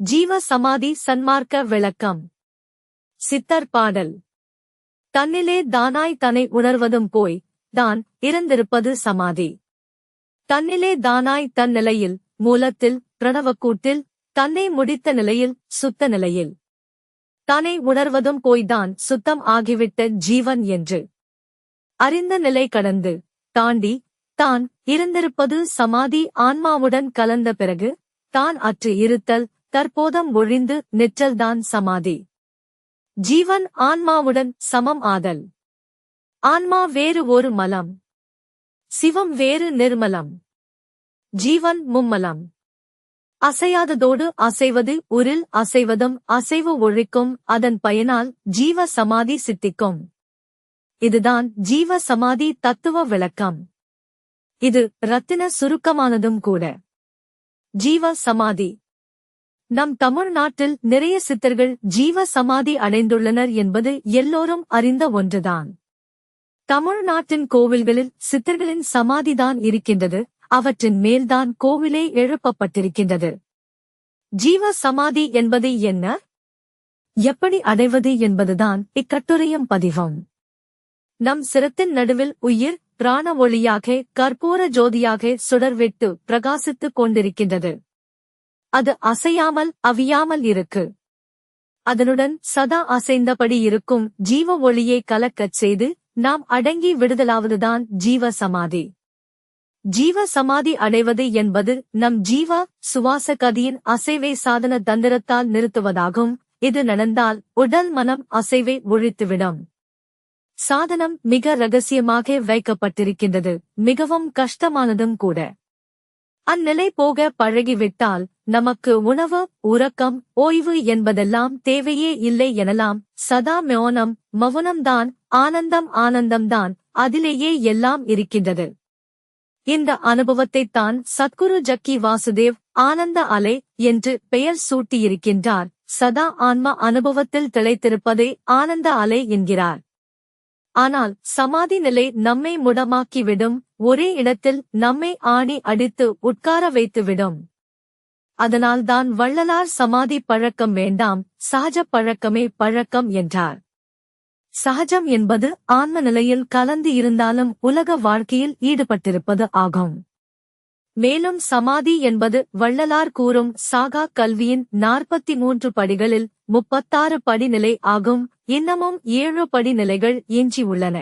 ஜீவ சமாதி சன்மார்க்க விளக்கம். சித்தர் பாடல். தன்னிலே தானாய் தன்னை உணர்வதும் போய் தான் இருந்திருப்பது சமாதி. தன்னிலே தானாய் தன் நிலையில் மூலத்தில் பிரணவக்கூட்டில் தன்னை முடித்த நிலையில் சுத்த நிலையில். தன்னை உணர்வதும் போய்தான் சுத்தம் ஆகிவிட்ட ஜீவன் என்று. அறிந்த நிலை கடந்து தாண்டி தான் இருந்திருப்பது சமாதி ஆன்மாவுடன் கலந்த பிறகு தான் அற்று இருத்தல் தற்போதம் ஒழிந்து நிற்றல்தான் சமாதி. ஜீவன் ஆன்மாவுடன் சமம் ஆதல். ஆன்மா வேறு ஒரு மலம். சிவம் வேறு நிர்மலம். ஜீவன் மும்மலம். அசையாததோடு அசைவது உரில் அசைவதும் அசைவு ஒழிக்கும் அதன் பயனால் ஜீவ சமாதி சித்திக்கும். இதுதான் ஜீவ சமாதி தத்துவ விளக்கம். இது ரத்தின சுருக்கமானதும் கூட. ஜீவ சமாதி. நம் தமிழ்நாட்டில் நிறைய சித்தர்கள் ஜீவ சமாதி அடைந்துள்ளனர் என்பது எல்லோரும் அறிந்த ஒன்றுதான். தமிழ்நாட்டின் கோவில்களில் சித்தர்களின் சமாதிதான் இருக்கின்றது அவற்றின் மேல்தான் கோவிலே எழுப்பப்பட்டிருக்கின்றது. ஜீவ சமாதி என்பது என்ன? எப்படி அடைவது என்பதுதான் இக்கட்டுரையும் பதிவம் நம் சிரத்தின் நடுவில் உயிர் பிராண ஒளியாக கற்பூர ஜோதியாக சுடர்விட்டு பிரகாசித்துக் கொண்டிருக்கின்றது. அது அசையாமல் அவியாமல் இருக்கு. அதனுடன் சதா அசைந்தபடி இருக்கும் ஜீவ ஒளியை கலக்கச் செய்து நாம் அடங்கி விடுதலாவதுதான் ஜீவ சமாதி. ஜீவ சமாதி அடைவது என்பது நம் ஜீவ சுவாச கதியின் அசைவை சாதன தந்திரத்தால் நிறுத்துவதாகும். இது நடந்தால் உடல் மனம் அசைவை ஒழித்துவிடும். சாதனம் மிக ரகசியமாக வைக்கப்பட்டிருக்கின்றது. மிகவும் கஷ்டமானதும் கூட. அந்நிலை போக பழகிவிட்டால் நமக்கு உணவு உறக்கம் ஓய்வு என்பதெல்லாம் தேவையே இல்லை எனலாம். சதா மௌனம் மௌனம்தான் ஆனந்தம் ஆனந்தம்தான் அதிலேயே எல்லாம் இருக்கின்றது. இந்த அனுபவத்தைத்தான் சத்குரு ஜக்கி வாசுதேவ் ஆனந்த அலை என்று பெயர் சூட்டியிருக்கின்றார். சதா ஆன்ம அனுபவத்தில் திளைத்திருப்பதை ஆனந்த அலை என்கிறார். ஆனால் சமாதி நிலை நம்மை முடமாக்கிவிடும். ஒரே இடத்தில் நம்மை ஆணி அடித்து உட்கார வைத்துவிடும். அதனால்தான் வள்ளலார் சமாதி பழக்கம் வேண்டாம் சகஜ பழக்கமே பழக்கம் என்றார். சகஜம் என்பது ஆன்ம நிலையில் கலந்து இருந்தாலும் உலக வாழ்க்கையில் ஈடுபட்டிருப்பது ஆகும். மேலும் சமாதி என்பது வள்ளலார் கூறும் சாகா கல்வியின் நாற்பத்தி மூன்று படிகளில் முப்பத்தாறு படிநிலை ஆகும் இன்னமும் ஏழு படிநிலைகள் எஞ்சி உள்ளன.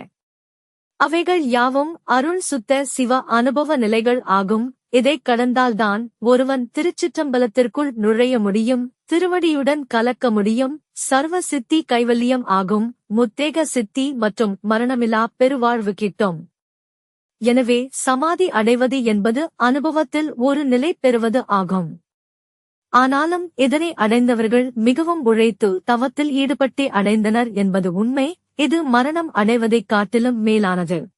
அவைகள் யாவும் அருள் சுத்த சிவ அனுபவ நிலைகள் ஆகும் இதைக் கடந்தால்தான் ஒருவன் திருச்சிற்றம்பலத்திற்குள் நுழைய முடியும் திருவடியுடன் கலக்க முடியும் சர்வ சித்தி கைவல்யம் ஆகும் முத்தேக சித்தி மற்றும் மரணமிலா பெருவாழ்வு கிட்டும். எனவே சமாதி அடைவது என்பது அனுபவத்தில் ஒரு நிலை பெறுவது ஆகும். ஆனாலும் இதனை அடைந்தவர்கள் மிகவும் உழைத்து தவத்தில் ஈடுபட்டே அடைந்தனர் என்பது உண்மை இது மரணம் அடைவதைக் காட்டிலும் மேலானது.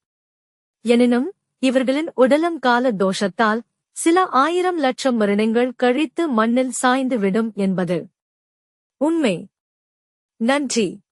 எனினும் இவர்களின் உடலம் கால தோஷத்தால் சில ஆயிரம் லட்சம் வருடங்கள் கழித்து மண்ணில் சாய்ந்து விடும் என்பது. உண்மை. நன்றி.